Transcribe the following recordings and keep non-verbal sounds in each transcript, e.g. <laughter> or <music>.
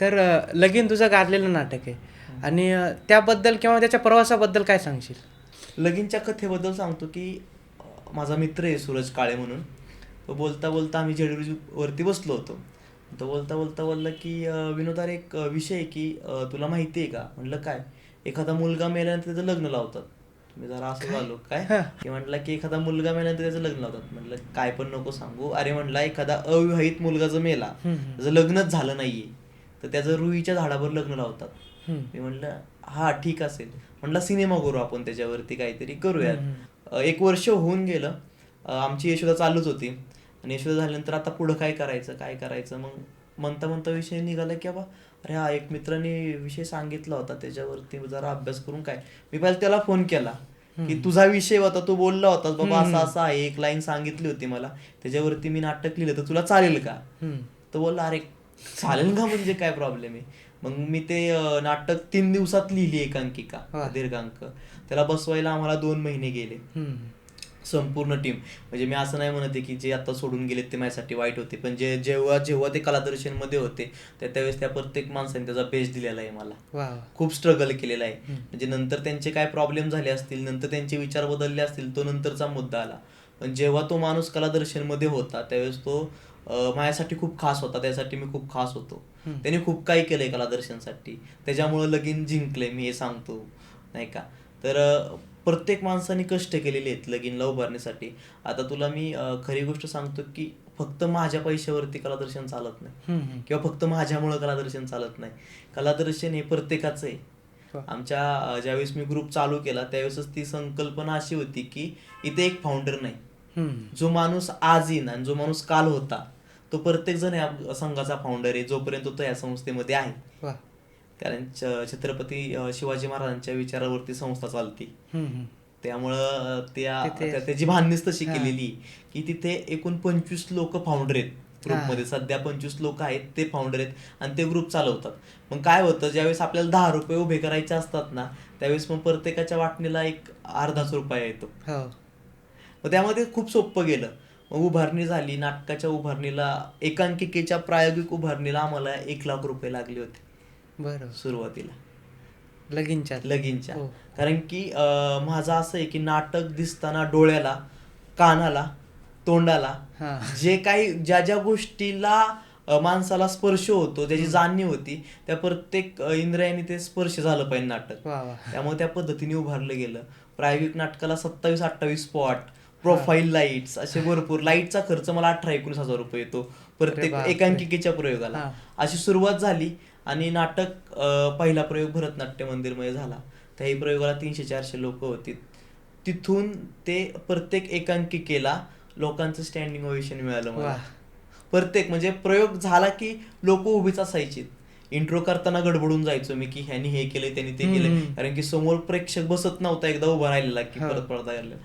तर लगीन तुझं गाजलेलं नाटक आहे. आणि त्याबद्दल किंवा त्याच्या प्रवासाबद्दल काय सांगशील? लगीनच्या कथेबद्दल सांगतो की माझा मित्र आहे सूरज काळे म्हणून. तो बोलता बोलता आम्ही जेडूर वरती बसलो होतो. तो बोलता बोलता बोलला की अं, विनोद अरे एक विषय आहे की तुला माहिती आहे का? म्हटलं काय? एखादा मुलगा मेल्यानंतर त्याचं लग्न लावतात. मी जरा असं झालो काय? की म्हटलं की एखादा मुलगा मेल्यानंतर त्याचं लग्न लावतात. म्हटलं काय पण नको सांगू. अरे म्हटलं एखादा अविवाहित मुलगा जर मेला त्याचं लग्नच झालं नाहीये. तर त्याचं रुईच्या झाडावर लग्न लावतात. मी म्हणलं हा ठीक असेल. म्हटलं सिनेमा करू आपण त्याच्यावरती काहीतरी करूयात. एक वर्ष होऊन गेलं. आमची यशोदा चालूच होती. आणि यशोदा झाल्यानंतर आता पुढं काय करायचं काय करायचं? मग म्हणता म्हणता विषय निघाला की बाबा अरे हा एक मित्राने विषय सांगितला होता त्याच्यावरती जरा अभ्यास करून काय? मी पहिले त्याला फोन केला की तुझा विषय होता तू बोलला होतास. बाबा असं असं आहे एक लाईन सांगितली होती मला. त्याच्यावरती मी नाटक लिहिलं तर तुला चालेल का. तो बोलला अरे चालेल का म्हणजे काय प्रॉब्लेम आहे? मग मी ते नाटक तीन दिवसात लिहिली एकांकिका. दीर्घांक. त्याला बसवायला आम्हाला दोन महिने गेले. संपूर्ण टीम म्हणजे मी असं नाही म्हणते की जे आता सोडून गेलेत ते माझ्यासाठी वाईट होते पण जे जेव्हा जेव्हा ते कलादर्शनमध्ये होते त्या त्यावेळेस त्या प्रत्येक माणसाने त्याचा बेस्ट दिलेला आहे मला. खूप स्ट्रगल केलेला आहे. म्हणजे नंतर त्यांचे काय प्रॉब्लेम झाले असतील नंतर त्यांचे विचार बदलले असतील तो नंतरचा मुद्दा आला. पण जेव्हा तो माणूस कलादर्शनमध्ये होता त्यावेळेस तो माझ्यासाठी खूप खास होता त्यासाठी मी खूप खास होतो. त्यांनी खूप काही केलंय कलादर्शनसाठी. त्याच्यामुळे लगीन जिंकले मी हे सांगतो नाही का? तर प्रत्येक माणसाने कष्ट केलेले आहेत लगीनला उभारण्यासाठी आता तुला मी खरी गोष्ट सांगतो की फक्त माझ्या पैशावरती कलादर्शन चालत नाही. किंवा फक्त माझ्यामुळं कलादर्शन चालत नाही. कलादर्शन हे प्रत्येकाचं आहे. आमच्या ज्यावेळेस मी ग्रुप चालू केला त्यावेळेसच ती संकल्पना अशी होती की इथे एक फाउंडर नाही. जो माणूस आज येईन आणि जो माणूस काल होता तो प्रत्येक जण या संघाचा फाउंडर आहे जोपर्यंत तो या संस्थेमध्ये आहे. कारण छत्रपती शिवाजी महाराजांच्या विचारावरती संस्था चालती. त्यामुळं त्या त्याची भाननीच तशी. केलेली की तिथे एकूण पंचवीस लोक फाउंडर आहेत ग्रुपमध्ये सध्या पंचवीस लोक आहेत ते फाउंडर आहेत आणि ते ग्रुप चालवतात. मग काय होतं ज्यावेळेस आपल्याला दहा रुपये उभे करायचे असतात ना त्यावेळेस मग प्रत्येकाच्या वाटणीला एक अर्धाच रुपया येतो. हो. मग त्यामध्ये खूप सोपं गेलं. उभारणी झाली नाटकाच्या उभारणीला एकांकिकेच्या प्रायोगिक उभारणीला आम्हाला एक लाख रुपये लागले होते. बरोबर सुरुवातीला. लगीनच्या? लगीनच्या. हो. कारण की माझं असं आहे की नाटक दिसताना डोळ्याला कानाला तोंडाला जे काही ज्या ज्या गोष्टीला माणसाला स्पर्श होतो ज्याची जाणीव होती त्या प्रत्येक अं, इंद्रियाने ते स्पर्श झालं पाहिजे नाटक. त्यामुळे त्या पद्धतीने उभारलं गेलं. प्रायोगिक नाटकाला सत्तावीस अठ्ठावीस स्पॉट प्रोफाईल लाईट्स असे भरपूर लाईटचा खर्च मला अठरा एकोणीस हजार रुपये येतो प्रत्येक. एकांकिकेच्या प्रयोगाला. अशी सुरुवात झाली आणि नाटक पहिला प्रयोग भरतनाट्य मंदिरमध्ये झाला त्याही प्रयोगाला तीनशे चारशे लोक होती तिथून ते प्रत्येक एकांकिकेला लोकांचं स्टँडिंग ओवेशन मिळालं मला. प्रत्येक म्हणजे प्रयोग झाला की लोक उभीच असायची इंट्रो करताना गडबडून जायचो मी की ह्यानी हे केलंय त्यांनी ते केलंय. कारण की समोर प्रेक्षक बसत नव्हता एकदा उभा राहिलेला की. परत गेला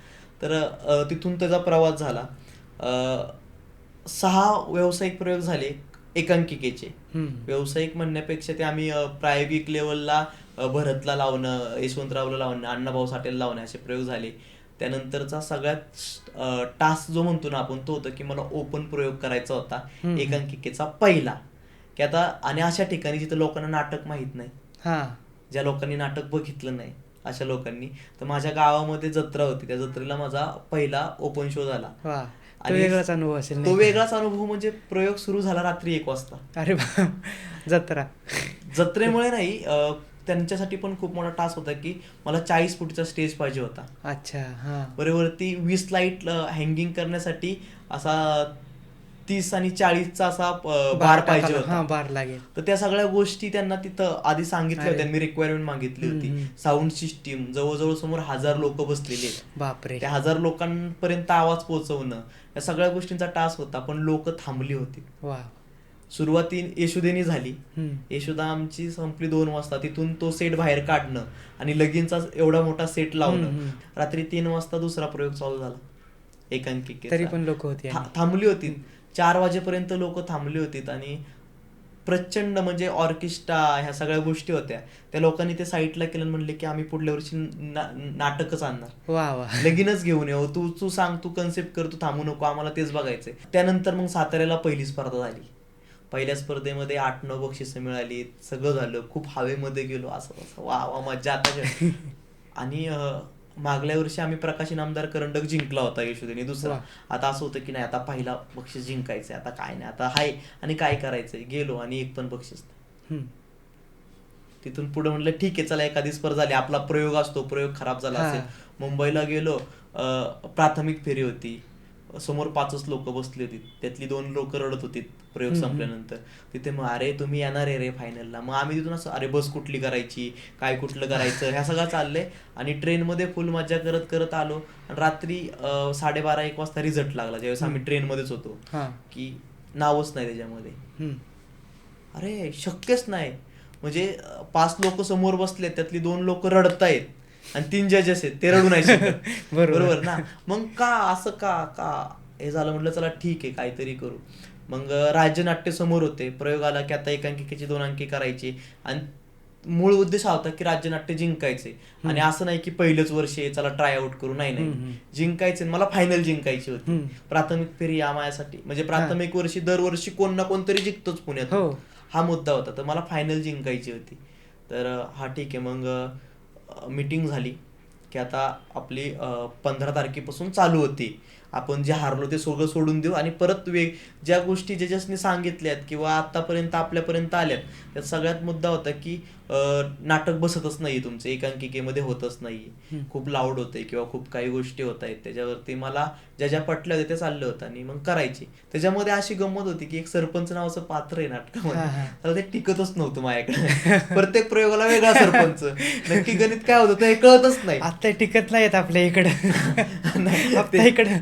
तर तिथून त्याचा प्रवास झाला. सहा व्यावसायिक प्रयोग झाले एकांकिकेचे. व्यावसायिक म्हणण्यापेक्षा ते आम्ही प्रायोगिक लेवलला भरतला लावणं यशवंतरावला लावणं अण्णाभाऊ साठेला लावणं असे प्रयोग झाले. त्यानंतरचा सगळ्यात टास्क जो म्हणतो ना आपण तो होता की मला ओपन प्रयोग करायचा होता. एकांकिकेचा पहिला. की आता आणि अशा ठिकाणी जिथं लोकांना नाटक माहीत नाही. ज्या लोकांनी नाटक बघितलं नाही. अशा लोकांनी. तर माझ्या गावामध्ये जत्रा होती. त्या जत्रेला माझा पहिला ओपन शो झाला. तो आणि वेगळाच अनुभव असेल तो? वेगळाच अनुभव म्हणजे प्रयोग सुरू झाला रात्री एक वाजता. अरे जत्रा. जत्रेमुळे नाही त्यांच्यासाठी पण खूप मोठा टास्क होता की मला चाळीस फुटीचा स्टेज पाहिजे होता. अच्छा हा. बरोबरती वीस लाइट हँगिंग करण्यासाठी असा तीस आणि चाळीसचा असा अं, बार पाहिजे हा बार लागेल. तर त्या सगळ्या गोष्टी त्यांना तिथं आधी सांगितल्या. होत्या. मी रिक्वायरमेंट मागितली होती. साऊंड सिस्टीम जवळजवळ समोर हजार लोक बसलेले आहेत. बापरे. त्या हजार लोकांपर्यंत आवाज पोहोचवणं या सगळ्या गोष्टींचा टास्क होता पण लोक थांबली होती. वा. सुरुवाती यशोदेनी झाली. हम्म. यशोदा आमची संपली दोन वाजता. तिथून तो सेट बाहेर काढणं आणि लगीनचा एवढा मोठा सेट लावणं. हम्म. रात्री तीन वाजता दुसरा प्रयोग चालू झाला. एकांकिकेचा. तरी पण लोक होती था- थांबली होती. चार वाजेपर्यंत लोक थांबली होती आणि प्रचंड म्हणजे ऑर्केस्ट्रा ह्या सगळ्या गोष्टी होत्या. त्या लोकांनी ते साईटला केलं म्हणले की आम्ही पुढल्या वर्षी ना- नाटकच आणणार. वा वा. लगीनच घेऊन येऊ तू तू सांग तू कन्सेप्ट कर तू थांबू नको आम्हाला तेच बघायचंय. त्यानंतर मग साताऱ्याला पहिली स्पर्धा झाली. पहिल्या स्पर्धेमध्ये आठ नऊ बक्षिसं मिळाली. सगळं झालं. खूप हवेमध्ये गेलो. असं तसं वा वा मज्जा आता. <laughs> आणि मागल्या वर्षी आम्ही प्रकाश इनामदार करंडक जिंकला होता यशोदेने दुसरा. आता असं होतं की नाही आता पहिला बक्षीस जिंकायचंय आता काय नाही आता हाय आणि काय करायचंय गेलो आणि एक पण बक्षीस नाही. तिथून पुढे म्हणलं ठीक आहे चला एखादी स्पर्धा झाली आपला प्रयोग असतो प्रयोग खराब झाला. असेल मुंबईला गेलो प्राथमिक फेरी होती समोर पाचच लोक बसली होती त्यातली दोन लोक रडत होती प्रयोग. संपल्यानंतर. तिथे मग अरे तुम्ही येणार आहे रे फायनलला मग आम्ही तिथून असं अरे बस कुठली करायची? काय कुठलं करायचं? ह्या सगळं चाललंय. आणि ट्रेनमध्ये फुल मजा करत करत आलो. आणि रात्री साडेबारा एक वाजता रिझल्ट लागला. ज्यावेळेस आम्ही ट्रेनमध्येच होतो. हा. की नावच नाही त्याच्यामध्ये. अरे शक्यच नाही. म्हणजे पाच लोक समोर बसले त्यातली दोन लोक रडतायत. आणि तीन जजेस आहेत ते रडू नाही शकत बरोबर. ना? मग का असं का का? हे झालं म्हटलं चला ठीक आहे काहीतरी करू. मग राज्यनाट्य समोर होते. प्रयोग आला की आता एकांकिकेची दोन अंकी करायची. आणि मूळ उद्देश हा होता की राज्यनाट्य जिंकायचे. आणि असं नाही की पहिलंच वर्ष चला ट्राय आउट करू. नाही. नाही. जिंकायचे मला फायनल जिंकायची होती. प्राथमिक फेरी या माझ्यासाठी. म्हणजे प्राथमिक वर्षी दरवर्षी कोण ना कोणतरी जिंकतोच पुण्यात हो. हा मुद्दा होता. तर मला फायनल जिंकायची होती. तर हा ठीक आहे. मग मीटिंग झाली की आता आपली पंधरा तारखेपासून चालू होती. आपण जे हारलो ते सगळं सोडून देऊ. आणि परत वेग ज्या गोष्टी जजेसनी सांगितल्यात किंवा आतापर्यंत आपल्यापर्यंत आल्यात त्यात सगळ्यात मुद्दा होता की नाटक बसतच नाही तुमचं. एकांकिकेमध्ये होतच नाही खूप लाऊड होते किंवा खूप काही गोष्टी होत आहेत. त्याच्यावरती मला ज्या ज्या पटल्या होत्या ते चाललं होतं आणि मग करायची. त्याच्यामध्ये अशी गंमत होती की एक सरपंच नावाचं पात्र आहे नाटकामध्ये. तर ते टिकतच नव्हतं माझ्याकडे. प्रत्येक प्रयोगाला वेगळा सरपंच. नक्की गणित काय होतं ते कळतच नाही. आता टिकत नाहीत आपल्या इकडं. <laughs> इकडं.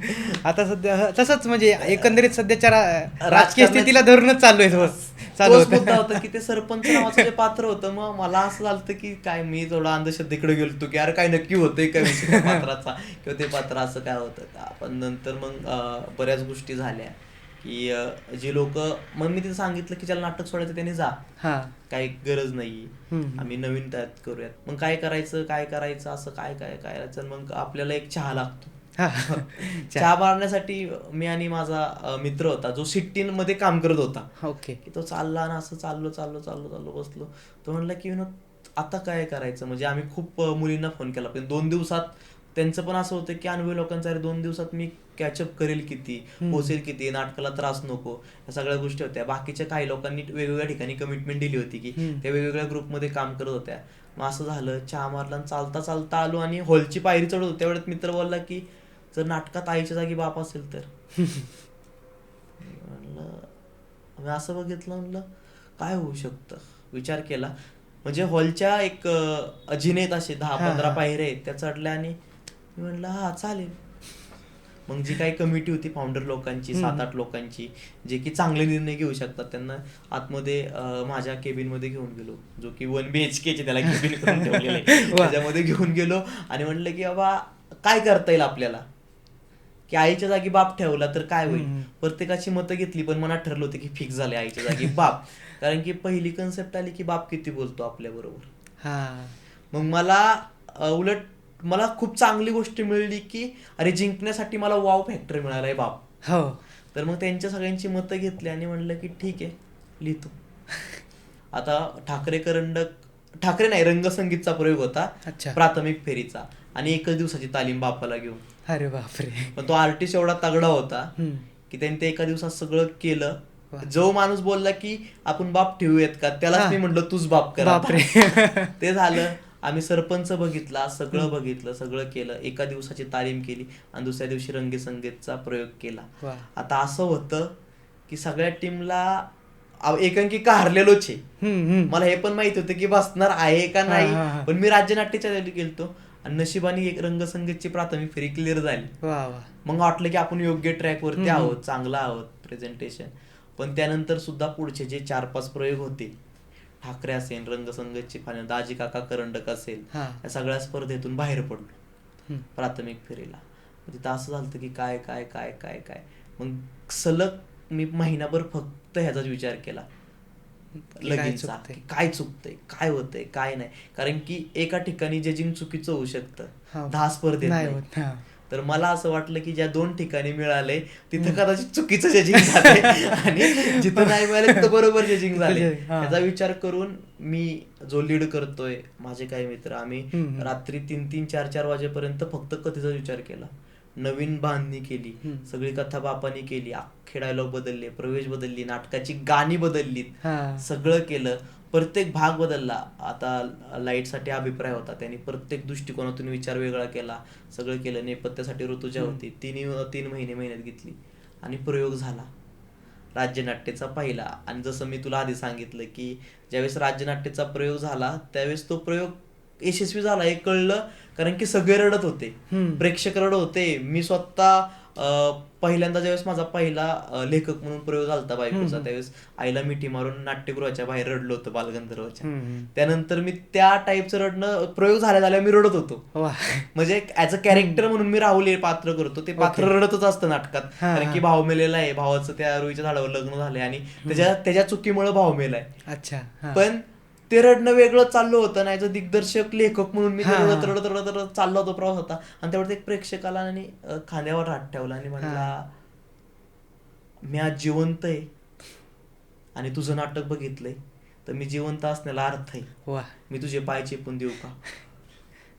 आता सध्या तसंच म्हणजे एकंदरीत सध्याच्या रा- राजकीय राजकारणात- स्थितीला धरूनच चालू आहे बस. चालू तोच होतं. मुद्दा होता की ते सरपंच नावाचं जे पात्र होतं मग मला असं झालं की काय मी थोडा अंधश्रद्धेकडे गेलो की अरे काय नक्की होतंय काय विषय त्या पात्राचा? किंवा ते पात्र असं काय होतं? का पण नंतर मग अं, बऱ्याच गोष्टी झाल्या की अं, जे लोक मग मी तिथे सांगितलं की ज्याला नाटक सोडायचं त्याने जा. हा. काही गरज नाही. हम्म. आम्ही नवीन त्यात करूयात. मग काय करायचं काय करायचं असं काय काय काय करायचं? मग आपल्याला एक चहा लागतो. <laughs> चहा मारण्यासाठी मी आणि माझा मित्र होता जो सिट्टीन मध्ये काम करत होता. ओके. की तो चालला ना असं चाललो चाललो चाललो चाललो बसलो. तो म्हणला की विनोद आता काय करायचं? म्हणजे आम्ही खूप मुलींना फोन केला. पण दोन दिवसात त्यांचं पण असं होतं की अनुभवी लोकांचं अरे दोन दिवसात मी कॅचअप करेल किती? पोचेल किती? नाटकाला त्रास नको. या सगळ्या गोष्टी होत्या. बाकीच्या काही लोकांनी वेगवेगळ्या ठिकाणी कमिटमेंट दिली होती की. त्या वेगवेगळ्या ग्रुपमध्ये काम करत होत्या. मग असं झालं चहा मारला आणि चालता चालता आलो आणि हॉलची पायरी चढत होतो. त्यावेळेस मित्र बोलला की जर नाटकात आईच्या जागी बाप असेल तर. म्हणलं मी असं बघितलं म्हणलं काय होऊ शकतं? विचार केला. म्हणजे हॉलच्या एक अं, जिनेत असे दहा पंधरा. पायऱ्या आहेत त्या चढल्या आणि मी म्हणलं हा चालेल. मग जी काही कमिटी होती फाउंडर लोकांची. सात आठ लोकांची जे की चांगले निर्णय घेऊ शकतात त्यांना आतमध्ये माझ्या केबिनमध्ये घेऊन गेलो. जो की वन बी एच के त्याला <laughs> केबिन करून. त्याच्यामध्ये घेऊन गेलो आणि म्हणलं की बाबा काय करता येईल आपल्याला? की आईच्या जागी बाप ठेवला तर काय होईल. प्रत्येकाची मतं घेतली पण मनात ठरलं होतं की फिक्स झाले आईच्या जागी बाप. <laughs> कारण की पहिली कन्सेप्ट आली की बाप किती बोलतो आपल्या बरोबर. हा. मग मला उलट मला खूप चांगली गोष्ट मिळली की अरे जिंकण्यासाठी मला वाव फॅक्टर मिळाला आहे बाप. हो. तर मग त्यांच्या सगळ्यांची मतं घेतली आणि म्हणलं की ठीक आहे लिहितो. <laughs> आता ठाकरे करंडक ठाकरे नाही रंगसंगीतचा प्रयोग होता. अच्छा. प्राथमिक फेरीचा. आणि एकच दिवसाची तालीम बापाला घेऊन. अरे बापरे पण तो आर्टिस्ट एवढा तगडा होता. की त्यांनी ते एका दिवसात सगळं केलं. जो माणूस बोलला की आपण बाप ठेवूयात का त्यालाच हा. मी म्हटलं तूच बाप कर. बापरे <laughs> ते झालं आम्ही सरपंच बघितला सगळं बघितलं सगळं केलं एका दिवसाची तालीम केली आणि दुसऱ्या दिवशी रंगीसंगीतचा प्रयोग केला आता असं होतं की सगळ्या टीमला एकांकिका हरलेलोच आहे. मला हे पण माहीत होतं की बसणार आहे का. नाही पण मी राज्यनाट्याच्या गेलतो आणि नशिबाने एक रंगसंगीतची प्राथमिक फेरी क्लिअर झाली. मग वाटलं की आपण योग्य ट्रॅक वरती हम्म. आहोत चांगला आहोत प्रेझेंटेशन पण त्यानंतर सुद्धा पुढचे जे चार पाच प्रयोग होते ठाकरे असेल रंगसंगतची फायनल दाजी काका करंडक असेल या सगळ्या स्पर्धेतून बाहेर पडलो. प्राथमिक फेरीला. मग तिथं असं झालं की काय काय काय काय काय. मग सलग मी महिनाभर फक्त ह्याचाच विचार केला. की काय चुकतंय? काय चुकतंय? काय होतंय? काय नाही? कारण की एका ठिकाणी जजिंग चुकीचं होऊ. शकतं दहा स्पर्धेत हा. तर मला असं वाटलं की ज्या दोन ठिकाणी मिळाले तिथं कदाचित चुकीचं जजिंग झालंय. आणि जिथं नाही मिळाले तिथं बरोबर जजिंग झाले हा. याचा विचार करून मी जो लीड करतोय माझे काही मित्र आम्ही. रात्री तीन तीन चार चार वाजेपर्यंत फक्त कथेचा विचार केला. नवीन बांधणी केली. सगळी कथा बापानी केली अख्खे डायलॉग बदलले प्रवेश बदलली नाटकाची गाणी बदललीत हा. सगळं केलं. प्रत्येक भाग बदलला. आता लाईटसाठी अभिप्राय होता. त्यांनी प्रत्येक दृष्टिकोनातून विचार वेगळा केला. सगळं केलं. नेपथ्यासाठी ऋतुजा. होती तिन्ही तीन महिने मेहनत घेतली आणि प्रयोग झाला. राज्यनाट्याचा पहिला. आणि जसं मी तुला आधी सांगितलं की ज्यावेळेस राज्यनाट्याचा प्रयोग झाला त्यावेळेस तो प्रयोग यशस्वी झाला हे कळलं कारण की सगळे रडत होते. प्रेक्षक रडत होते मी स्वतः पहिल्यांदा ज्यावेळेस माझा पहिला लेखक म्हणून प्रयोग झाला बायकोचा हम्म. त्यावेळेस आईला मिठी मारून नाट्यगृहाच्या बाहेर रडलो होतं बालगंधर्वच्या. त्यानंतर मी त्या टाईपचं रडणं प्रयोग झाल्या झाल्या मी रडत होतो म्हणजे ऍज अ कॅरेक्टर म्हणून मी राहुल हे पात्र करतो ते पात्र. रडतच असतं नाटकात कारण की. भाव मेलेला आहे भावाचं त्या रुईच्या झाडावर लग्न झालंय आणि त्याच्या त्याच्या चुकीमुळे भाव मेलाय अच्छा. पण ते रडणं वेगळं चाललं होतं नाही दिग्दर्शक लेखक म्हणून मी. रडत रडत रडत रडत चालला होता प्रवास होता. आणि त्यावर एक प्रेक्षकाला आणि खांद्यावर हात ठेवला आणि म्हणला मी आज जिवंत आहे आणि तुझं नाटक बघितलंय. तर मी जिवंत असण्याला अर्थ आहे. मी तुझे पाय चेपून देऊ का?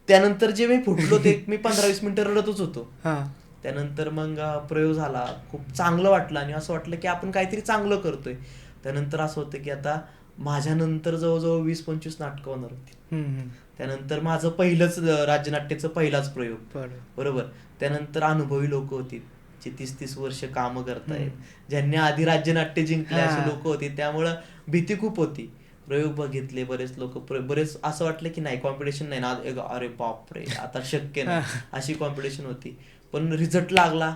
त्यानंतर जे मी फुटलो ते मी पंधरा वीस मिनिटं रडतच होतो. त्यानंतर मग प्रयोग झाला. खूप चांगलं वाटलं आणि असं वाटलं की आपण काहीतरी चांगलं करतोय. त्यानंतर असं होतं की आता माझ्यानंतर जवळजवळ वीस पंचवीस नाटकं होणार होती. त्यानंतर माझं पहिलंच राज्यनाट्याचं पहिलाच प्रयोग. बरोबर. त्यानंतर अनुभवी लोक होती जे तीस तीस वर्ष कामं करतायत. ज्यांनी आधी राज्यनाट्य जिंकले. अशी लोक होती त्यामुळं भीती खूप होती. प्रयोग बघितले बरेच लोक बरेच असं वाटलं की नाही कॉम्पिटिशन नाही ना. अरे बापरे आता शक्य नाही. अशी कॉम्पिटिशन होती. पण रिझल्ट लागला.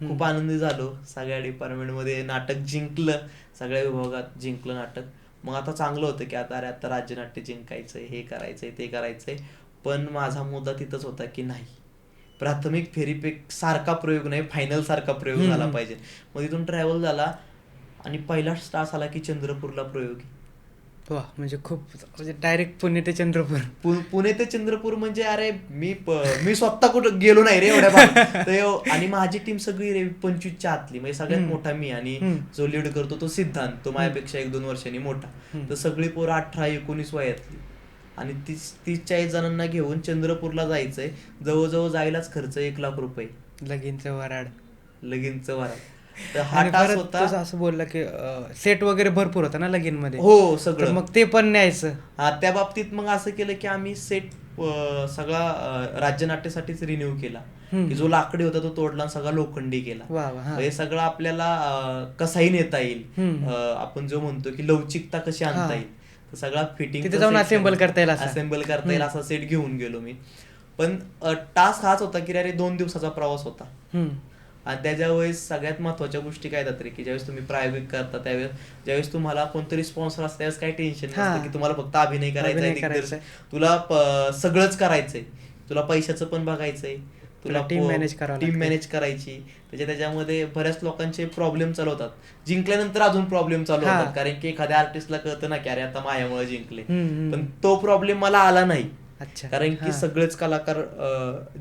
खूप आनंदी झालो. सगळ्या डिपार्टमेंटमध्ये नाटक जिंकलं. सगळ्या विभागात जिंकलं नाटक. मग आता चांगलं होतं की आता अरे आता राज्यनाट्य जिंकायचंय हे करायचंय ते करायचंय. पण माझा मुद्दा तिथंच होता की नाही. प्राथमिक फेरीपेक सारखा प्रयोग नाही फायनल सारखा प्रयोग झाला. पाहिजे. मग तिथून ट्रॅव्हल झाला आणि पहिला तास आला की चंद्रपूरला प्रयोग. वा म्हणजे खूप म्हणजे डायरेक्ट पुणे ते चंद्रपूर. पुणे ते चंद्रपूर म्हणजे अरे मी मी स्वतः कुठं गेलो नाही रे एवढ्या <laughs> आणि माझी टीम सगळी रे पंचवीसच्या आतली. म्हणजे सगळ्यात. मोठा मी आणि. जो लीड करतो तो सिद्धांत. तो माझ्यापेक्षा एक दोन वर्षांनी मोठा. तर सगळी पोरं अठरा एकोणीस वयातली. आणि तीस तीस चाळीस जणांना घेऊन चंद्रपूरला जायचंय. जवळजवळ जायलाच खर्च एक लाख रुपये. लगीनचं वराड लगीनचं वरा तर हा आणि परत होता तसं असं बोलला की सेट वगैरे भरपूर होता ना लगीन मध्ये हो सगळं मग ते पण न्यायचं हा त्या बाबतीत मग असं केलं की आम्ही सेट सगळा अं, राज्यनाट्यासाठीच रिन्यू केला हम्म. की जो लाकडी होता तो तोडला आणि सगळा लोखंडी केला वा वा हा हे सगळं आपल्याला अं, कसाही नेता येईल हम्म. अं, आपण जो म्हणतो की लवचिकता कशी आणता हा. येईल तर सगळा फिटिंग तिथे जाऊन assemble करता येईल असा. असेंबल करता येईल हम्म. असा सेट घेऊन गेलो मी पण टास्क हाच होता की अरे दोन दिवसाचा प्रवास होता हम्म. आणि त्याच्या वेळेस सगळ्यात महत्त्वाच्या गोष्टी काय येतात रे की ज्यावेळेस तुम्ही प्रायव्हेट करता त्यावेळेस ज्यावेळेस तुम्हाला कोणतरी स्पॉन्सर असतं त्यावेळेस काही टेन्शन. नसतं की तुम्हाला फक्त अभिनय करायचा तुला सगळंच करायचंय तुला पैशाचं पण बघायचंय तुला manage करावं टीम. मॅनेज करायची त्याच्या त्याच्यामध्ये बऱ्याच लोकांचे प्रॉब्लेम चालू होतात जिंकल्यानंतर अजून प्रॉब्लेम चालू. होतात कारण की एखाद्या आर्टिस्टला कळतं ना की अरे आता मायामुळे जिंकले. पण तो प्रॉब्लेम मला आला नाही अच्छा कारण की. सगळेच कलाकार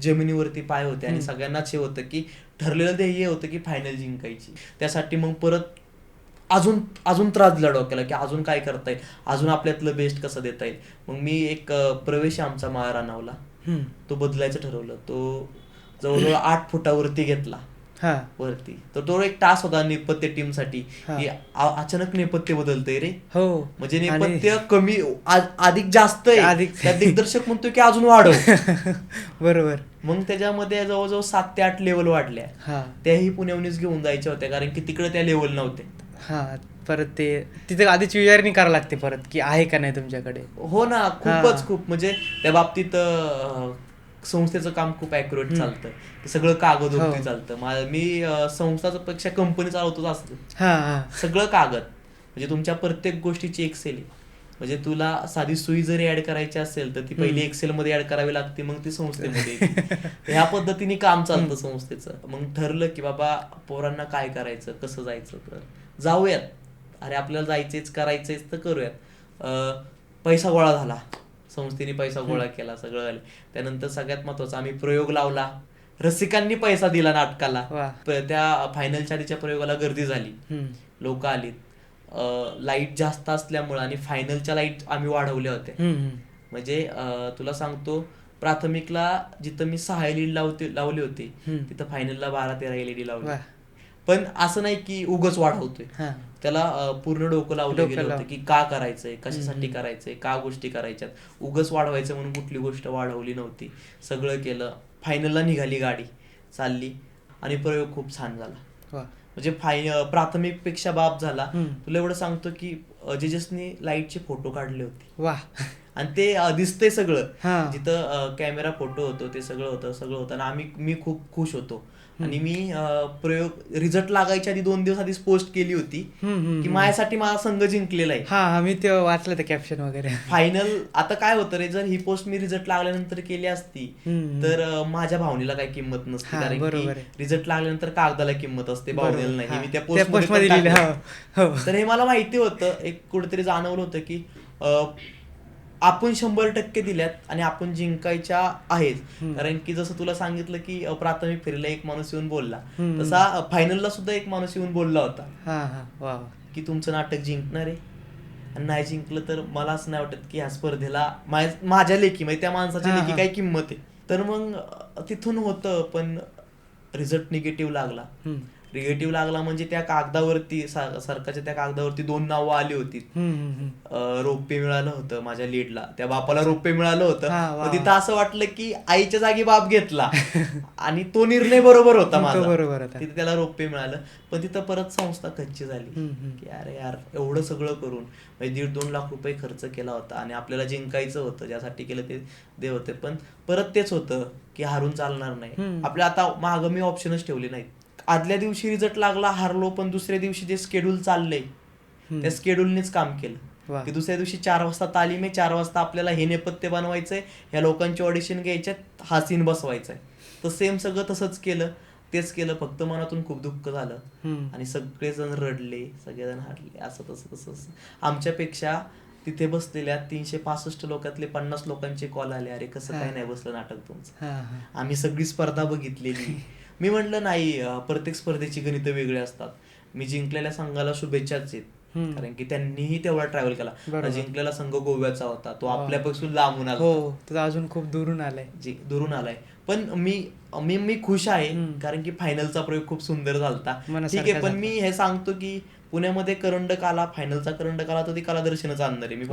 जमिनीवरती पाय होते आणि. सगळ्यांनाच हे होतं की ठरलेलं ध्येय होतं की फायनल जिंकायची. त्यासाठी मग परत अजून अजून त्रास दिला डोक्याला की अजून काय करता येईल? अजून आपल्यातलं बेस्ट कसं देता येईल? मग मी एक प्रवेश आमचा महाराणावला. हम्म. तो बदलायचं ठरवलं. तो जवळजवळ आठ फुटावरती घेतला. वरती. तर तो एक टास होता नेपथ्य टीमसाठी. की अचानक नेपथ्य बदलतंय रे. हो. म्हणजे नेपथ्य कमी अधिक जास्त आहे. दिग्दर्शक म्हणतो की अजून वाढव. <laughs> बरोबर. मग त्याच्यामध्ये जवळजवळ सात ते आठ लेवल वाढल्या. हा. त्याही पुण्याहूनच घेऊन जायच्या होत्या कारण की तिकडे त्या लेवल नव्हते हा. परत ते तिथे आधीच विचारणी करावं लागते परत की आहे का नाही तुमच्याकडे? हो ना खूपच. खूप. म्हणजे त्या बाबतीत संस्थेचं काम खूप अॅक्युरेट. चालतं. सगळं कागद हो. चालतं. मा- संस्थाचं पेक्षा कंपनी चालवतोच असतं सगळं कागद. म्हणजे तुमच्या प्रत्येक गोष्टीची एक्सेल म्हणजे तुला साधी सुई जरी ऍड करायची असेल तर ती पहिली. एक्सेल मध्ये ऍड करावी लागते मग ती संस्थेमध्ये. <laughs> ह्या पद्धतीने काम चालतं संस्थेचं. मग ठरलं की बाबा पोरांना काय करायचं कसं जायचं तर. जाऊयात. अरे आपल्याला जायचंच करायचंच तर करूयात. पैसा गोळा झाला. संस्थेने पैसा गोळा केला सगळं झालं. त्यानंतर सगळ्यात महत्वाचं आम्ही प्रयोग लावला. रसिकांनी पैसा दिला नाटकाला. त्या फायनलच्या आधीच्या प्रयोगाला गर्दी झाली. लोक आलीत. लाइट जास्त असल्यामुळे आणि फायनलच्या लाइट आम्ही वाढवल्या होत्या. म्हणजे तुला सांगतो प्राथमिकला जिथं मी सहा एलईडी लावते लावली होती. तिथं फायनलला बारा तेरा एलईडी लावली. पण असं नाही की उगच वाढवतोय त्याला पूर्ण डोकं लावलं गेलं होतं. की का करायचंय कशासाठी. करायचंय का गोष्टी करायच्यात. उगच वाढवायचं म्हणून कुठली गोष्ट वाढवली नव्हती. सगळं केलं. फायनलला निघाली गाडी चालली. आणि प्रयोग खूप छान झाला. म्हणजे फाय प्राथमिकपेक्षा बाप झाला. तुला एवढं सांगतो की जेजसनी लाईटचे फोटो काढले होते. वा. आणि ते दिसतंय सगळं. जिथं कॅमेरा फोटो होतो ते सगळं होतं सगळं होतं आणि आम्ही मी खूप खुश होतो आणि मी प्रयोग रिझल्ट लागायच्या आधी दोन दिवस आधीच पोस्ट केली होती की. माझ्यासाठी माझा संघ जिंकलेला आहे हा मी ते वाचलं ते कॅप्शन वगैरे फायनल आता काय होतं रे जर ही पोस्ट मी रिझल्ट लागल्यानंतर केली असती. तर माझ्या भावनेला काही किंमत नसते कारण. रिझल्ट लागल्यानंतर कागदाला किंमत असते भावनेला नाही. मी त्या पोस्टमध्ये हो. तर हे मला माहिती होतं एक कुठेतरी जाणवलं होतं की आपण शंभर टक्के दिल्यात आणि आपण जिंकायच्या आहेत. कारण की जसं तुला सांगितलं की प्राथमिक फेरीला एक माणूस येऊन बोलला. तसा फायनलला सुद्धा एक माणूस येऊन बोलला होता. हा हा. की तुमचं नाटक जिंकणार आहे. आणि नाही जिंकलं तर मला असं नाही वाटत की ह्या स्पर्धेला माझ्या माझ्या लेखी म्हणजे त्या माणसाच्या हा, लेखी. काय किंमत आहे. तर मग तिथून होतं पण रिझल्ट निगेटिव्ह लागला. निगेटिव्ह लागला म्हणजे त्या कागदावरती सरकारच्या त्या कागदावरती दोन नावं आली होती. रौप्य मिळालं होतं माझ्या लीडला. त्या बापाला रौप्य मिळालं होतं. तिथं. असं वाटलं की आईच्या जागी बाप घेतला. आणि तो निर्णय बरोबर होता <laughs> माझा. बरोबर. तिथे त्याला रौप्य मिळालं. पण तिथं परत संस्था कच्ची झाली. की अरे यार एवढं सगळं करून म्हणजे दीड दोन लाख रुपये खर्च केला होता. आणि आपल्याला जिंकायचं होतं. ज्यासाठी केलं ते दे होते. पण परत तेच होतं की हारून चालणार नाही. आपल्या आता मागं मी ऑप्शनच ठेवले नाहीत. आदल्या दिवशी रिझल्ट लागला हारलो पण दुसऱ्या दिवशी जे स्केड्यूल चाललंय. त्या स्केड्यूलनेच काम केलं. की दुसऱ्या दिवशी चार वाजता तालीम आहे चार वाजता आपल्याला हे नेपथ्य बनवायचंय ह्या लोकांची ऑडिशन घ्यायच्यात हा सीन बसवायचा आहे तर सेम सगळं तसंच केलं तेच केलं फक्त मनातून खूप दुःख झालं. आणि सगळेजण रडले सगळेजण हाडले असं तसं तसं. आमच्यापेक्षा तिथे बसलेल्या तीनशे पासष्ट लोकातले पन्नास लोकांचे कॉल आले अरे कसं काय. नाही बसलं नाटक तुमचं आम्ही सगळी स्पर्धा बघितलेली <laughs> मी म्हटलं नाही प्रत्येक स्पर्धेची गणितं वेगळी असतात. मी जिंकलेल्या संघाला शुभेच्छाच आहेत. कारण की त्यांनीही तेवढा ट्रॅव्हल केला. जिंकलेला संघ गोव्याचा होता. तो. आपल्यापासून लांबून आला हो तो अजून खूप दुरून आलाय. जी दुरून आलाय. पण मी मी मी खुश आहे. कारण की फायनलचा प्रयोग खूप सुंदर मनासारखा ठीक आहे पण. मी हे सांगतो की पुण्यामध्ये करंडक आला फायनलचा करंडक आला तर ती कला दर्शनच आणणार आहे. मी